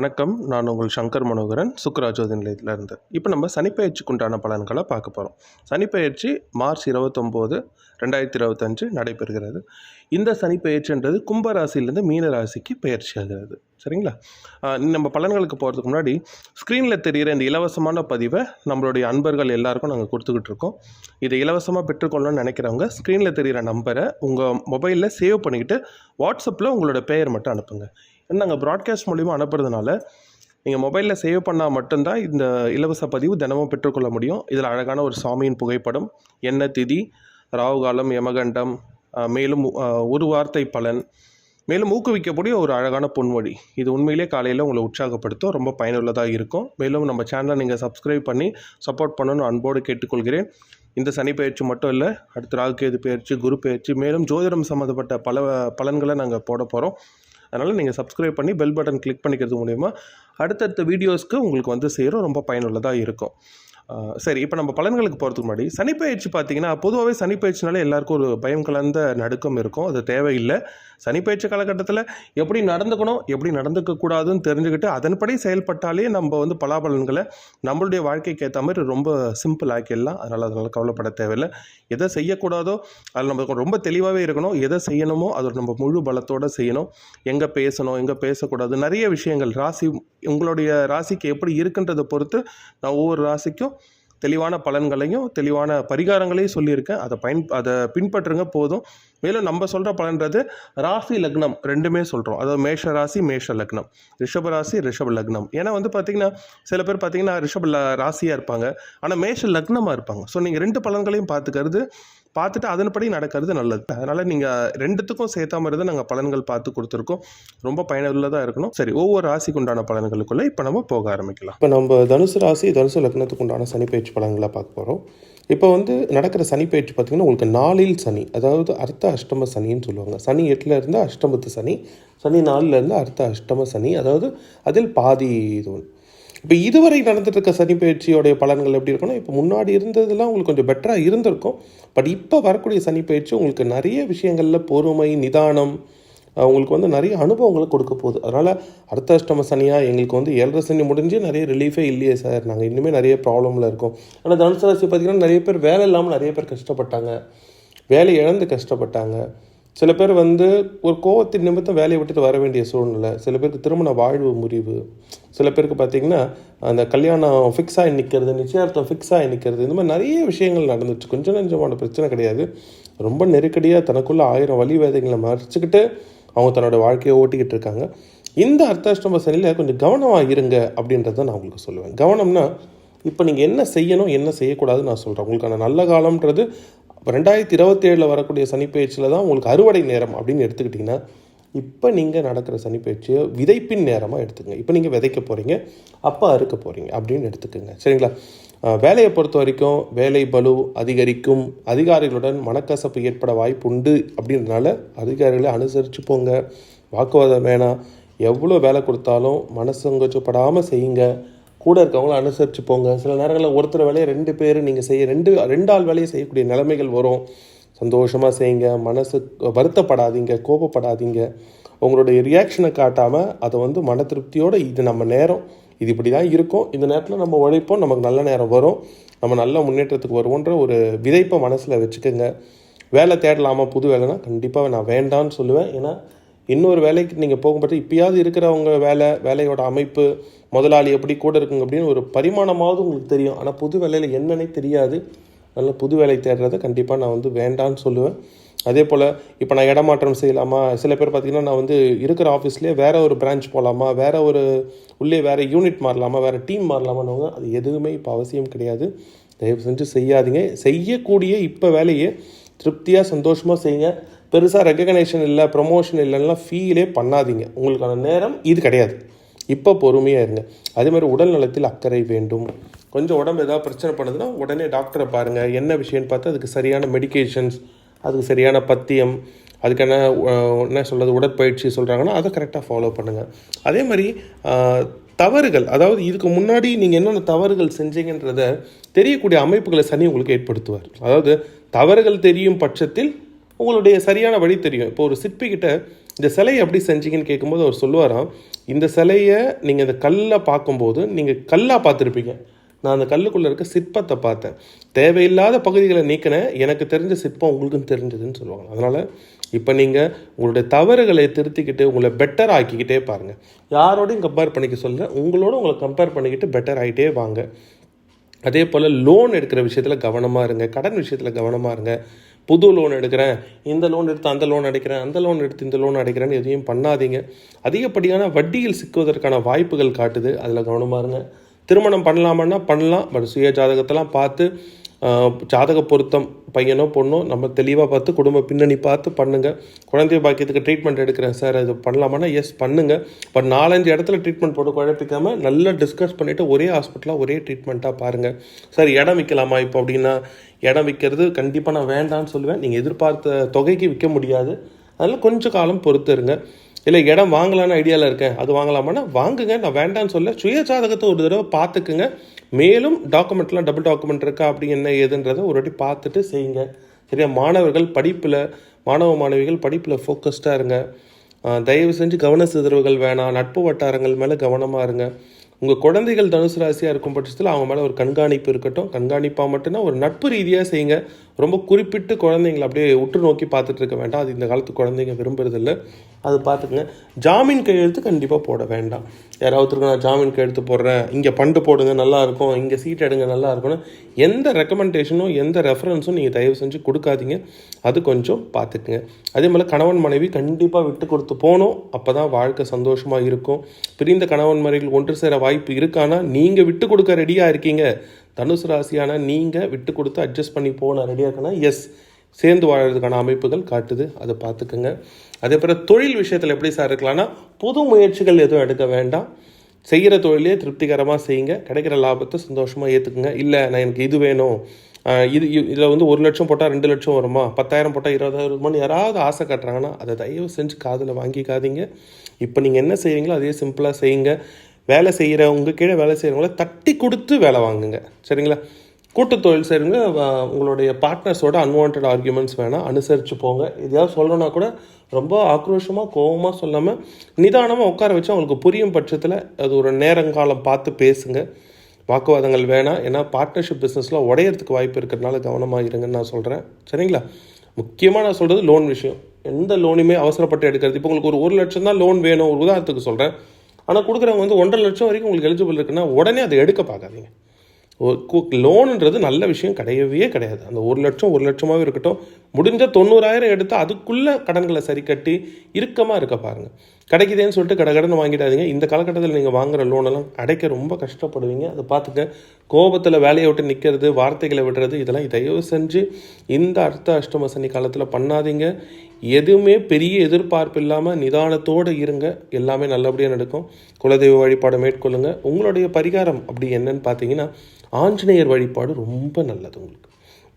வணக்கம். நான் உங்கள் சங்கர் மனோகரன் சுக்கராஜோதி நிலையத்திலேருந்து இப்போ நம்ம சனிப்பயிற்சிக்குண்டான உண்டான பலன்களை பார்க்க போகிறோம் சனிப்பயிற்சி மார்ச் இருபத்தொம்போது ரெண்டாயிரத்தி இருபத்தஞ்சு நடைபெறுகிறது. இந்த சனிப்பயிற்சின்றது கும்பராசியிலேருந்து மீன ராசிக்கு பயிற்சி ஆகிறது. சரிங்களா? நம்ம பலன்களுக்கு போகிறதுக்கு முன்னாடி ஸ்க்ரீனில் தெரிகிற இந்த இலவசமான பதிவை நம்மளுடைய அன்பர்கள் எல்லாருக்கும் நாங்கள் கொடுத்துக்கிட்டு இருக்கோம். இதை இலவசமாக பெற்றுக்கொள்ளணும்னு நினைக்கிறவங்க ஸ்க்ரீனில் தெரிகிற நம்பரை உங்கள் மொபைலில் சேவ் பண்ணிக்கிட்டு வாட்ஸ்அப்பில் உங்களோட பெயர் மட்டும் அனுப்புங்க. நாங்கள் ப்ராட்காஸ்ட் மூலிமா அனுப்புறதுனால நீங்கள் மொபைலில் சேவ் பண்ணால் மட்டும்தான் இந்த இலவச பதிவு தினமும் பெற்றுக்கொள்ள முடியும். இதில் அழகான ஒரு சாமியின் புகைப்படம் என்ன திதி ராகுகாலம் யமகண்டம் மேலும் ஒரு வார்த்தை பலன் மேலும் ஊக்குவிக்கக்கூடிய ஒரு அழகான பொன்மொழி இது உண்மையிலே காலையில் உங்களை உற்சாகப்படுத்தும் ரொம்ப பயனுள்ளதாக இருக்கும். மேலும் நம்ம சேனலை நீங்கள் சப்ஸ்கிரைப் பண்ணி சப்போர்ட் பண்ணணும்னு அன்போடு கேட்டுக்கொள்கிறேன். இந்த சனி பயிற்சி மட்டும் இல்லை அடுத்து ராகுகேது பயிற்சி குரு பயிற்சி மேலும் ஜோதிடம் சம்மந்தப்பட்ட பல பலன்களை நாங்கள் போட போகிறோம் அதனால் நீங்கள் சப்ஸ்கிரைப் பண்ணி பெல் பட்டன் கிளிக் பண்ணிக்கிறது மூலிமா அடுத்தடுத்த வீடியோஸ்க்கு உங்களுக்கு வந்து சேரும். ரொம்ப பயனுள்ளதாக இருக்கும். சரி இப்போ நம்ம பலன்களுக்கு போகிறதுக்கு முன்னாடி சனிப்பயிற்சி பார்த்தீங்கன்னா பொதுவாகவே சனிப்பயிற்சினாலே எல்லாருக்கும் ஒரு பயம் கலந்த நடுக்கம் இருக்கும். அது தேவையில்லை. சனிப்பயிற்சி காலகட்டத்தில் எப்படி நடந்துக்கணும் எப்படி நடந்துக்கக்கூடாதுன்னு தெரிஞ்சுக்கிட்டு அதன்படி செயல்பட்டாலே நம்ம வந்து பலாபலன்களை நம்மளுடைய வாழ்க்கைக்கு ஏற்ற மாதிரி ரொம்ப சிம்பிள் ஆக்கிடலாம். அதனால் அதனால் கவலைப்பட தேவையில்லை. எதை செய்யக்கூடாதோ அதில் நம்ம ரொம்ப தெளிவாகவே இருக்கணும். எதை செய்யணுமோ அதை நம்ம முழு பலத்தோடு செய்யணும். எங்கே பேசணும் எங்கே பேசக்கூடாது நிறைய விஷயங்கள் ராசி உங்களுடைய ராசிக்கு எப்படி இருக்குன்றதை பொறுத்து நான் ஒவ்வொரு ராசிக்கும் தெளிவான பலன்களையும் தெளிவான பரிகாரங்களையும் சொல்லியிருக்கேன். அதை பயன் அதை பின்பற்றுங்க போதும். மேலும் நம்ம சொல்கிற பலன்றது ராசி லக்னம் ரெண்டுமே சொல்கிறோம் அதாவது மேஷ ராசி மேஷ லக்னம். ரிஷப ராசி ரிஷப லக்னம். ஏன்னா வந்து பார்த்திங்கன்னா சில பேர் பார்த்தீங்கன்னா ரிஷப ராசியாக இருப்பாங்க. ஆனால் மேஷ லக்னமாக இருப்பாங்க. ஸோ நீங்கள் ரெண்டு பலன்களையும் பார்த்துக்கிறது பார்த்துட்டு அதன்படி நடக்கிறது நல்லது. அதனால் நீங்கள் ரெண்டுத்துக்கும் சேர்த்தா மாதிரி தான் நாங்கள் பலன்கள் பார்த்து கொடுத்துருக்கோம். ரொம்ப பயனுள்ளதாக இருக்கணும். சரி ஒவ்வொரு ராசிக்கு உண்டான பலன்களுக்குள்ளே இப்போ நம்ம போக ஆரம்பிக்கலாம். இப்போ நம்ம தனுசு ராசி தனுசு லக்னத்துக்கு உண்டான சனிப்பயிற்சி பலன்களை பார்க்க போகிறோம் இப்போ வந்து நடக்கிற சனிப்பயிற்சி பார்த்தீங்கன்னா உங்களுக்கு நாளில் சனி அதாவது அர்த்த அஷ்டம சனின்னு சொல்லுவாங்க. சனி எட்டில் இருந்து அஷ்டமத்து சனி சனி நாலில் இருந்து அர்த்த அஷ்டம சனி அதாவது அதில் பாதி இது. ஒன்று இப்போ இதுவரை நடந்துட்டு இருக்க சனி பயிற்சியோடைய பலன்கள் எப்படி இருக்குன்னா இப்போ முன்னாடி இருந்ததெல்லாம் உங்களுக்கு கொஞ்சம் பெட்டராக இருந்திருக்கும். பட் இப்போ வரக்கூடிய சனி பயிற்சி உங்களுக்கு நிறைய விஷயங்களில் பொறுமை நிதானம் உங்களுக்கு வந்து நிறைய அனுபவங்களை கொடுக்க போகுது. அதனால் அடுத்த அஷ்டம சனியாக எங்களுக்கு வந்து ஏழரை சனி முடிஞ்சு நிறைய ரிலீஃபே இல்லையே சார் நாங்கள் இன்னுமே நிறைய ப்ராப்ளமில் இருக்கோம். ஆனால் தனுசு ராசி பார்த்திங்கன்னா நிறைய பேர் வேலை இல்லாமல் நிறைய பேர் கஷ்டப்பட்டாங்க. வேலை இழந்து கஷ்டப்பட்டாங்க. சில பேர் வந்து ஒரு கோவத்தின் நிமித்தம் வேலையை விட்டுட்டு வர வேண்டிய சூழ்நிலை. சில பேருக்கு திருமண வாழ்வு முறிவு. சில பேருக்கு பார்த்தீங்கன்னா அந்த கல்யாணம் ஃபிக்ஸ் ஆகி நிற்கிறது நிச்சயார்த்தம் ஃபிக்ஸ் ஆகி நிற்கிறது இந்த மாதிரி நிறைய விஷயங்கள் நடந்துச்சு கொஞ்சம் நஞ்சமான பிரச்சனை கிடையாது. ரொம்ப நெருக்கடியாக தனக்குள்ளே ஆயிரம் வழி வேதைகளை மறைச்சிக்கிட்டு அவங்க தன்னோட வாழ்க்கையை ஓட்டிக்கிட்டு இருக்காங்க. இந்த அர்த்தாஷ்டம சனியில் கொஞ்சம் கவனமாக இருங்க அப்படின்றத நான் உங்களுக்கு சொல்லுவேன். கவனம்னா இப்போ நீங்கள் என்ன செய்யணும் என்ன செய்யக்கூடாதுன்னு நான் சொல்கிறேன் உங்களுக்கான நல்ல காலம்ன்றது இப்போ ரெண்டாயிரத்தி இருபத்தேழில் வரக்கூடிய சனிப்பயிற்சியில் தான் உங்களுக்கு அறுவடை நேரம் அப்படின்னு எடுத்துக்கிட்டிங்கன்னா இப்போ நீங்கள் நடக்கிற சனிப்பயிற்சியை விதைப்பின் நேரமாக எடுத்துக்கங்க. இப்போ நீங்கள் விதைக்க போகிறீங்க அப்போ அறுக்க போகிறீங்க அப்படின்னு எடுத்துக்கோங்க. சரிங்களா? வேலையை பொறுத்த வரைக்கும் வேலை பலு அதிகரிக்கும் அதிகாரிகளுடன் மனக்கசப்பு ஏற்பட வாய்ப்பு உண்டு அப்படின்றனால அதிகாரிகளை அனுசரித்து போங்க. வாக்குவாதம் வேணாம். எவ்வளோ வேலை கொடுத்தாலும் மனசங்கச்சப்படாமல் செய்யுங்க. கூட இருக்கவங்கள அனுசரித்து போங்க. சில நேரங்களில் ஒருத்தர் வேலையை ரெண்டு பேர் நீங்கள் செய்ய ரெண்டு ரெண்டு ஆள் வேலையை செய்யக்கூடிய நிலைமைகள் வரும். சந்தோஷமாக செய்யுங்க. மனசு வருத்தப்படாதீங்க. கோபப்படாதீங்க. உங்களுடைய ரியாக்ஷனை காட்டாமல் அதை வந்து மன திருப்தியோடு இது நம்ம நேரம். இது இப்படி தான் இருக்கும். இந்த நேரத்தில் நம்ம உழைப்போம் நமக்கு நல்ல நேரம் வரும். நம்ம நல்ல முன்னேற்றத்துக்கு வருவோன்ற ஒரு விதைப்பை மனசில் வச்சுக்கோங்க. வேலை தேடலாமா? புது வேலைனா கண்டிப்பாக நான் வேண்டான்னு சொல்லுவேன். ஏன்னா இன்னொரு வேலைக்கு நீங்கள் போகும்போது இப்பயாவது இருக்கிறவங்க வேலை வேலையோட அமைப்பு முதலாளி எப்படி கூட இருக்குங்க அப்படின்னு ஒரு பரிமாணமாவது உங்களுக்கு தெரியும். ஆனால் புது வேலையில் என்னன்னே தெரியாது. அதனால் புது வேலை தேடுறதை கண்டிப்பாக நான் வந்து வேண்டான்னு சொல்லுவேன். அதே போல் இப்போ நான் இடமாற்றம் செய்யலாமா? சில பேர் பார்த்திங்கன்னா நான் வந்து இருக்கிற ஆஃபீஸ்லேயே வேறு ஒரு பிரான்ச் போகலாமா வேறு ஒரு உள்ளே வேறு யூனிட் மாறலாமா? வேறு டீம் மாறலாமான்னு அது எதுவுமே இப்போ அவசியம் கிடையாது. தயவு செஞ்சு செய்யாதீங்க. செய்யக்கூடிய இப்போ வேலையை திருப்தியாக சந்தோஷமாக செய்யுங்க. பெருசாக ரெக்கக்னேஷன் இல்லை ப்ரொமோஷன் இல்லைன்னா ஃபீலே பண்ணாதீங்க. உங்களுக்கான நேரம் இது கிடையாது. இப்போ பொறுமையாக இருங்க. அதே மாதிரி உடல் நலத்தில் அக்கறை வேண்டும். கொஞ்சம் உடம்பு ஏதாவது பிரச்சனை பண்ணுதுன்னா உடனே டாக்டரை பாருங்கள் என்ன விஷயம்னு பார்த்து அதுக்கு சரியான மெடிக்கேஷன்ஸ் அதுக்கு சரியான பத்தியம் அதுக்கான என்ன சொல்கிறது உடற்பயிற்சி சொல்கிறாங்கன்னா அதை கரெக்டாக ஃபாலோ பண்ணுங்கள் அதே மாதிரி தவறுகள் அதாவது இதுக்கு முன்னாடி நீங்கள் என்னென்ன தவறுகள் செஞ்சீங்கன்றத தெரியக்கூடிய அமைப்புகளை சனி உங்களுக்கு ஏற்படுத்துவார். அதாவது தவறுகள் தெரியும் பட்சத்தில் உங்களுடைய சரியான வழி தெரியும். இப்போ ஒரு சிற்பிக்கிட்ட இந்த சிலையை எப்படி செஞ்சீங்கன்னு கேட்கும்போது அவர் சொல்லுவாராம் இந்த சிலையை நீங்கள் இந்த கல்லை பார்க்கும்போது நீங்கள் கல்லாக பார்த்துருப்பீங்க. நான் அந்த கல்லுக்குள்ளே இருக்க சிற்பத்தை பார்த்தேன். தேவையில்லாத பகுதிகளை நீக்கினேன் எனக்கு தெரிஞ்ச சிற்பம் உங்களுக்கும் தெரிஞ்சதுன்னு சொல்லுவாங்க. அதனால் இப்போ நீங்கள் உங்களுடைய தவறுகளை திருத்திக்கிட்டு உங்களை பெட்டர் ஆக்கிக்கிட்டே பாருங்கள் யாரோடையும் கம்பேர் பண்ணிக்க சொல்ல உங்களோட உங்களை கம்பேர் பண்ணிக்கிட்டு பெட்டர் ஆகிட்டே வாங்க. அதே போல் லோன் எடுக்கிற விஷயத்தில் கவனமாக இருங்க. கடன் விஷயத்தில் கவனமாக இருங்க. புது லோன் எடுக்கிறேன். இந்த லோன் எடுத்து அந்த லோன் அடைக்கிறேன். அந்த லோன் எடுத்து இந்த லோன் அடைக்கிறேன்னு எதையும் பண்ணாதீங்க. அதிகப்படியான வட்டியில் சிக்குவதற்கான வாய்ப்புகள் காட்டுது. அதில் கவனமாக இருங்க. திருமணம் பண்ணலாமான்னா பண்ணலாம். பட் சுய ஜாதகத்தெல்லாம் பார்த்து ஜாதக பொருத்தம் பையனோ பொண்ணோ நம்ம தெளிவாக பார்த்து குடும்ப பின்னணி பார்த்து பண்ணுங்கள் குழந்தை பாக்கியத்துக்கு ட்ரீட்மெண்ட் எடுக்கிறேன் சார். அது பண்ணலாமான்னா எஸ் பண்ணுங்கள் பட் நாலஞ்சு இடத்துல ட்ரீட்மெண்ட் போட்டு குழப்பிக்காமல் நல்லா டிஸ்கஸ் பண்ணிவிட்டு ஒரே ஹாஸ்பிட்டலாக ஒரே ட்ரீட்மெண்ட்டாக பாருங்கள் சார் இடம் விற்கலாமா இப்போ அப்படின்னா? இடம் விற்கிறது கண்டிப்பாக நான் வேண்டாம்னு சொல்லுவேன். நீங்கள் எதிர்பார்த்த தொகைக்கு விற்க முடியாது. அதனால் கொஞ்சம் காலம் பொறுத்து இருங்க இல்லை இடம் வாங்கலான்னு ஐடியாவில் இருக்கேன். அது வாங்கலாமான்னா வாங்குங்க. நான் வேண்டான்னு சொல்ல சுய ஜாதகத்தை ஒரு தடவை பார்த்துக்குங்க. மேலும் டாக்குமெண்ட்லாம் டபுள் டாக்குமெண்ட் இருக்கா அப்படி என்ன ஏதுன்றதை ஒரு வாட்டி பார்த்துட்டு செய்யுங்க. சரியா? மாணவர்கள் படிப்பில் மாணவ மாணவிகள் படிப்பில் ஃபோக்கஸ்டாக இருங்க. தயவு செஞ்சு கவன சிதறவுகள் வேணாம். நட்பு வட்டாரங்கள் மேலே கவனமாக இருங்க. உங்கள் குழந்தைகள் தனுசு ராசியாக இருக்கும் பட்சத்தில் அவங்க மேலே ஒரு கண்காணிப்பு இருக்கட்டும். கண்காணிப்பாக மட்டும்தான் ஒரு நட்பு ரீதியாக செய்யுங்க. ரொம்ப குறிப்பிட்டு குழந்தைங்களை அப்படியே உற்று நோக்கி பார்த்துட்டு இருக்க வேண்டாம். அது இந்த காலத்து குழந்தைங்க விரும்புறதில்லை. அது பார்த்துக்குங்க. ஜாமீன் கையெழுத்து கண்டிப்பாக போட வேண்டாம். யாராவது நான் ஜாமீன் கையெழுத்து போடுறேன் இங்கே பண்டு போடுங்க நல்லாயிருக்கும் இங்கே சீட் எடுங்க நல்லா இருக்கும்னு எந்த ரெக்கமெண்டேஷனும் எந்த ரெஃபரன்ஸும் நீங்கள் தயவு செஞ்சு கொடுக்காதீங்க. அது கொஞ்சம் பார்த்துக்குங்க. அதே போல் கணவன் மனைவி கண்டிப்பாக விட்டு கொடுத்து போகணும். அப்போ தான் வாழ்க்கை சந்தோஷமாக இருக்கும். பிரிந்த கணவன் மனைவிகள் ஒன்று சேர வாய்ப்பு இருக்கானா? நீங்கள் விட்டு கொடுக்க ரெடியாக இருக்கீங்க. தனுசு ராசியான நீங்கள் விட்டு கொடுத்து அட்ஜஸ்ட் பண்ணி போன ரெடியாக இருக்கனா? எஸ் சேர்ந்து வாழறதுக்கான அமைப்புகள் காட்டுது. அதை பார்த்துக்கோங்க. அதே போல் தொழில் விஷயத்தில் எப்படி சார் இருக்கலாம்னா புது முயற்சிகள் எதுவும் எடுக்க வேண்டாம். செய்கிற தொழிலே திருப்திகரமாக செய்யுங்க. கிடைக்கிற லாபத்தை சந்தோஷமாக ஏற்றுக்குங்க இல்லை நான் எனக்கு இது வேணும். இது இதில் வந்து ஒரு லட்சம் போட்டால் ரெண்டு லட்சம் வருமா? பத்தாயிரம் போட்டால் இருபதாயிரம் வருமானு யாராவது ஆசை காட்டுறாங்கன்னா அதை தயவு செஞ்சு காதில் வாங்கிக்காதீங்க. இப்போ நீங்கள் என்ன செய்வீங்களோ அதே சிம்பிளாக செய்யுங்க. வேலை செய்கிறவங்க கீழே வேலை செய்கிறவங்கள தட்டி கொடுத்து வேலை வாங்குங்க. சரிங்களா? கூட்டு தொழில் செய்கிறவங்க உங்களுடைய பார்ட்னர்ஸோட அன்வான்ட் ஆர்குமெண்ட்ஸ் வேணால் அனுசரித்து போங்க. எதையாவது சொல்லணும்னா கூட ரொம்ப ஆக்ரோஷமாக கோவமாக சொல்லாமல் நிதானமாக உட்கார வச்சு அவங்களுக்கு புரியும் பட்சத்தில் அது ஒரு நேரங்காலம் பார்த்து பேசுங்க. வாக்குவாதங்கள் வேணாம் ஏன்னா பார்ட்னர்ஷிப் பிஸ்னஸில் உடையறதுக்கு வாய்ப்பு இருக்கிறதுனால கவனமாக இருங்கன்னு நான் சொல்கிறேன் சரிங்களா? முக்கியமாக நான் சொல்கிறது லோன் விஷயம். எந்த லோனுமே அவசரப்பட்டு எடுக்கிறது. இப்போ உங்களுக்கு ஒரு ஒரு லட்சம் தான் லோன் வேணும். ஒரு உதாரணத்துக்கு சொல்கிறேன் ஆனால் கொடுக்குறவங்க வந்து ஒன்றரை லட்சம் வரைக்கும் உங்களுக்கு எலிஜிபிள் இருக்குன்னா உடனே அதை எடுக்க பார்க்காதீங்க. லோனுன்றது நல்ல விஷயம் கிடையவே கிடையாது. அந்த ஒரு லட்சம் ஒரு லட்சமாகவே இருக்கட்டும். முடிஞ்ச தொண்ணூறாயிரம் எடுத்து அதுக்குள்ளே கடன்களை சரி கட்டி இறுக்கமாக இருக்க பாருங்கள் கிடைக்குதேன்னு சொல்லிட்டு கடை கடன் வாங்கிடாதீங்க. இந்த காலகட்டத்தில் நீங்கள் வாங்குகிற லோனெல்லாம் அடைக்க ரொம்ப கஷ்டப்படுவீங்க. அதை பார்த்துக்க. கோபத்தில் வேலையை விட்டு நிற்கிறது வார்த்தைகளை விடுறது இதெல்லாம் தயவு செஞ்சு இந்த அர்த்த அஷ்டம சனி காலத்தில் பண்ணாதீங்க. எதுவுமே பெரிய எதிர்பார்ப்பு இல்லாமல் நிதானத்தோடு இருங்க. எல்லாமே நல்லபடியாக நடக்கும். குலதெய்வ வழிபாடை மேற்கொள்ளுங்கள் உங்களுடைய பரிகாரம் அப்படி என்னன்னு பார்த்தீங்கன்னா ஆஞ்சநேயர் வழிபாடு ரொம்ப நல்லது உங்களுக்கு.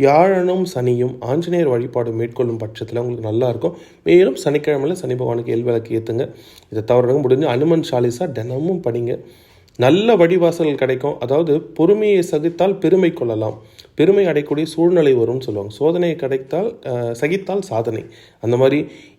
வியாழனும் சனியும் ஆஞ்சநேயர் வழிபாடு மேற்கொள்ளும் பட்சத்தில் உங்களுக்கு நல்லாயிருக்கும். மேலும் சனிக்கிழமையில் சனி பகவானுக்கு எல் விளக்கு ஏற்றுங்க இதை தவிர முடிஞ்சு அனுமன் சாலிசா தினமும் படிங்க. நல்ல வழிவாசல் கிடைக்கும். அதாவது பொறுமையை சகித்தால் பெருமை கொள்ளலாம். பெருமை அடையக்கூடிய சூழ்நிலை வரும்னு சொல்லுவாங்க. சோதனையை கிடைத்தால் சகித்தால் சாதனை. அந்த மாதிரி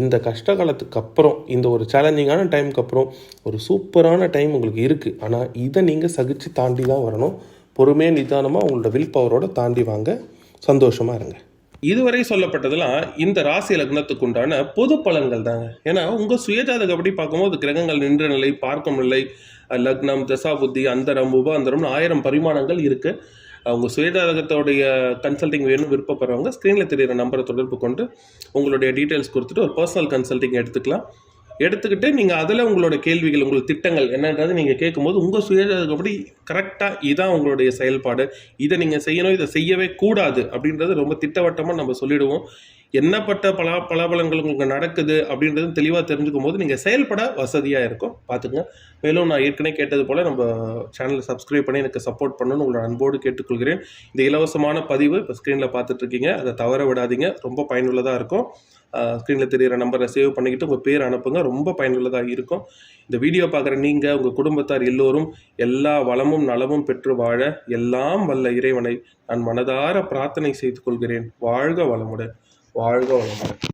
இந்த கஷ்ட காலத்துக்கு அப்புறம் இந்த ஒரு சேலஞ்சிங்கான டைமுக்கு அப்புறம் ஒரு சூப்பரான டைம் உங்களுக்கு இருக்குது ஆனால் இதை நீங்கள் சகித்து தாண்டி தான் வரணும். பொறுமையாக நிதானமாக உங்களோட வில் பவரோடு தாண்டி வாங்க. சந்தோஷமாக இருங்க. இதுவரை சொல்லப்பட்டதெல்லாம் இந்த ராசி லக்னத்துக்கு உண்டான பொது பலன்கள் தாங்க. ஏன்னா உங்கள் சுயஜாதகம் அப்படி பார்க்கும்போது கிரகங்கள் நின்ற நிலை பார்க்கும் நிலை லக்னம் தசா புத்தி அந்தரம் உபாந்தரம்னு ஆயிரம் பரிமாணங்கள் இருக்குது அவங்க சுயஜாதகத்தோடைய கன்சல்டிங் வேணும் விருப்பப்படுறவங்க ஸ்க்ரீனில் தெரிகிற நம்பரை தொடர்பு கொண்டு உங்களுடைய டீட்டெயில்ஸ் கொடுத்துட்டு ஒரு பர்சனல் கன்சல்டிங் எடுத்துக்கலாம். எடுத்துக்கிட்டு நீங்கள் அதில் உங்களோட கேள்விகள் உங்களோட திட்டங்கள் என்னன்றது நீங்கள் கேட்கும்போது உங்கள் சுயபடி கரெக்டாக இதான் உங்களுடைய செயல்பாடு. இதை நீங்கள் செய்யணும் இதை செய்யவே கூடாது அப்படின்றது ரொம்ப திட்டவட்டமாக நம்ம சொல்லிடுவோம். என்னப்பட்ட பல பலாபலங்கள் உங்களுக்கு நடக்குது அப்படின்றது தெளிவாக தெரிஞ்சுக்கும் போது நீங்கள் செயல்பட வசதியாக இருக்கும். பார்த்துங்க மேலும் நான் ஏற்கனவே கேட்டது போல் நம்ம சேனலை சப்ஸ்கிரைப் பண்ணி எனக்கு சப்போர்ட் பண்ணணும்னு உங்களோட அன்போடு கேட்டுக்கொள்கிறேன். இந்த இலவசமான பதிவு இப்போ ஸ்க்ரீனில் பார்த்துட்ருக்கீங்க அதை தவற விடாதீங்க. ரொம்ப பயனுள்ளதாக இருக்கும். ஸ்க்ரீனில் தெரியிற நம்பரை சேவ் பண்ணிக்கிட்டு உங்கள் பேர் அனுப்புங்க. ரொம்ப பயனுள்ளதாக இருக்கும். இந்த வீடியோ பார்க்குற நீங்கள் உங்கள் குடும்பத்தார் எல்லோரும் எல்லா வளமும் நலமும் பெற்று வாழ எல்லாம் வல்ல இறைவனை நான் மனதார பிரார்த்தனை செய்து கொள்கிறேன். வாழ்க வளமுடன். வாழ்க வளமுடன்.